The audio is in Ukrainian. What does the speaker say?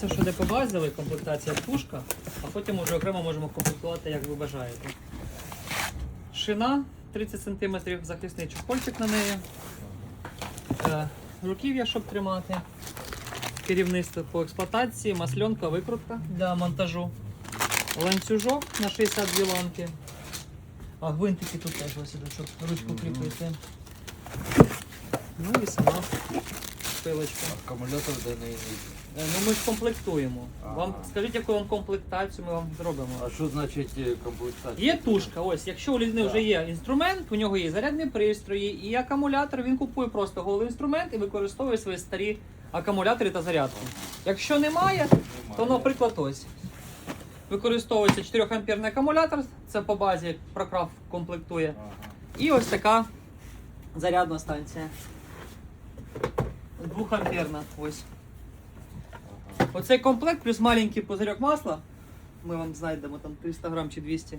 Це що де по базовій комплектація пушка, а потім вже окремо можемо комплектувати, як ви бажаєте. Шина 30 см, захисний чохольчик на неї. Е, Руків'я, щоб тримати. Керівництво по експлуатації, масльонка, викрутка для монтажу. Ланцюжок на 62 ланки. А гвинтики тут теж ось щоб ручку кріпити. Ну і сама пилочка. Акумулятор де не Е, Ну ми ж комплектуємо. Ага. Вам скажіть, яку вам комплектацію ми вам зробимо. А що значить е, комплектація? Є тушка, ось, якщо у людини вже є інструмент, у нього є зарядні пристрої і акумулятор, він купує просто голий інструмент і використовує свої старі акумулятори та зарядку. Якщо немає, то, наприклад, ось. Використовується 4 амперний акумулятор, це по базі прокрав комплектує. Ага. І ось така зарядна станція. 2 амперна. Ось. Оцей комплект плюс маленький пузирьок масла. Ми вам знайдемо там 300 грам чи 200.